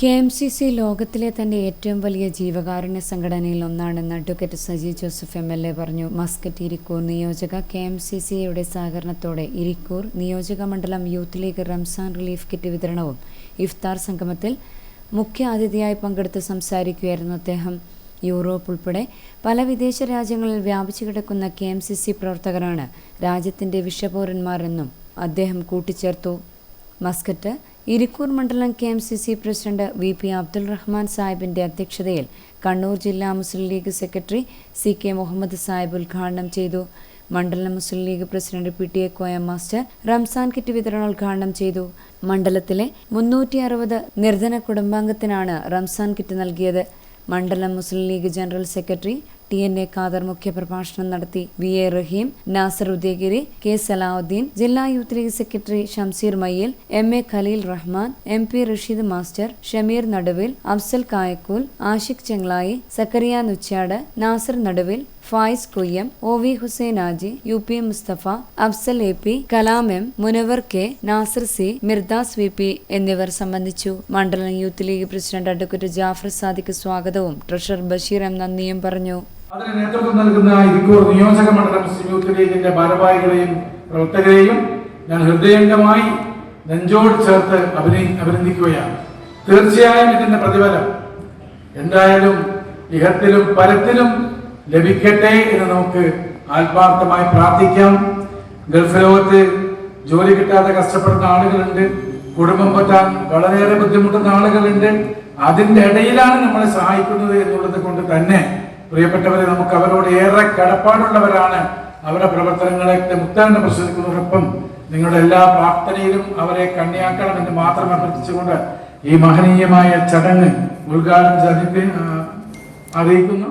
K M C C ലോകത്തിലെ തന്നെ ഏറ്റവും വലിയ ജീവകാരുണ്യ സംഘടനയിൽ ഒന്നാണെന്ന് advocate Saji Joseph M L A പറഞ്ഞു. മസ്കറ്റ് ഇരിക്കൂർ നിയോജക കെ എം സി സിയുടെ സഹകരണത്തോടെ ഇരിക്കൂർ നിയോജക മണ്ഡലം youth league Ramzan relief kit വിതരണവും ഇഫ്താർ സംഗമത്തിൽ മുഖ്യ അതിഥിയായി പങ്കെടുത്ത് സംസാരിക്കുകയായിരുന്നു അദ്ദേഹം. യൂറോപ്പ് ഉൾപ്പെടെ പല വിദേശ രാജ്യങ്ങളിൽ വ്യാപിച്ചു കിടക്കുന്ന കെ എം സി സി പ്രവർത്തകരാണ് രാജ്യത്തിന്റെ വിഷപൗരന്മാരെന്നും അദ്ദേഹം കൂട്ടിച്ചേർത്തു. മസ്കറ്റ് ഇരിക്കൂർ മണ്ഡലം K M C C president V P Abdul Rahman സാഹിബിന്റെ അധ്യക്ഷതയിൽ കണ്ണൂർ ജില്ലാ Muslim league secretary C K Muhammad Sahib ഉദ്ഘാടനം ചെയ്തു. മണ്ഡലം Muslim league president P T A Koya master Ramzan kit വിതരണം ഉദ്ഘാടനം ചെയ്തു. മണ്ഡലത്തിലെ മുന്നൂറ്റി അറുപത് നിർധന കുടുംബാംഗത്തിനാണ് റംസാൻ കിറ്റ് നൽകിയത്. മണ്ഡലം Muslim league general secretary T N A Khader മുഖ്യപ്രഭാഷണം നടത്തി V A Raheem Nasar Udayagiri K Salahuddin ജില്ലാ youth league secretary Shamseer Mayyil M A Khaleel Rahman M P Rasheed master Shameer Naduvil Afsal Kayakkool Ashiq Chenglayi Zakariya Nuchad Nasar Naduvil Fayis Koyyam O V Hussain Haji U P Musthafa Afsal A P Kalam M Munavar K Nasar C Mirdas V P എന്നിവർ സംബന്ധിച്ചു. മണ്ഡലം youth league president advocate Jafar Sadiq സ്വാഗതവും treasurer Basheer M നന്ദിയും പറഞ്ഞു. അതിന് നേതൃത്വം നൽകുന്ന ഇരിക്കൂർ നിയോജക മണ്ഡലം യൂത്ത് ലീഗിന്റെ ഭാരവാഹികളെയും പ്രവർത്തകരെയും ഞാൻ ഹൃദയംഗമായി നെഞ്ചോട് ചേർത്ത് അഭിനയി അഭിനന്ദിക്കുകയാണ്. തീർച്ചയായും ഇതിന്റെ പ്രതിഫലം എന്തായാലും ഇഹത്തിലും പരത്തിലും ലഭിക്കട്ടെ എന്ന് നമുക്ക് ആത്മാർത്ഥമായി പ്രാർത്ഥിക്കാം. ഗൾഫ് ലോകത്ത് ജോലി കിട്ടാതെ കഷ്ടപ്പെടുന്ന ആളുകളുണ്ട്. കുടുംബം പറ്റാൻ വളരെയേറെ ബുദ്ധിമുട്ടുന്ന ആളുകളുണ്ട്. അതിന്റെ ഇടയിലാണ് നമ്മളെ സഹായിക്കുന്നത് എന്നുള്ളത് കൊണ്ട് തന്നെ പ്രിയപ്പെട്ടവരെ നമുക്ക് അവരോട് ഏറെ കടപ്പാടുള്ളവരാണ് അവരുടെ പ്രവർത്തനങ്ങളെ മുത്താണ്ട് പ്രശ്നിക്കുന്നതോടൊപ്പം നിങ്ങളുടെ എല്ലാ പ്രാർത്ഥനയിലും അവരെ കണ്ണിയാക്കണമെന്ന് മാത്രം അഭ്യർത്ഥിച്ചുകൊണ്ട് ഈ മഹനീയമായ ചടങ്ങ് ഉദ്ഘാടനം അറിയിക്കുന്നു.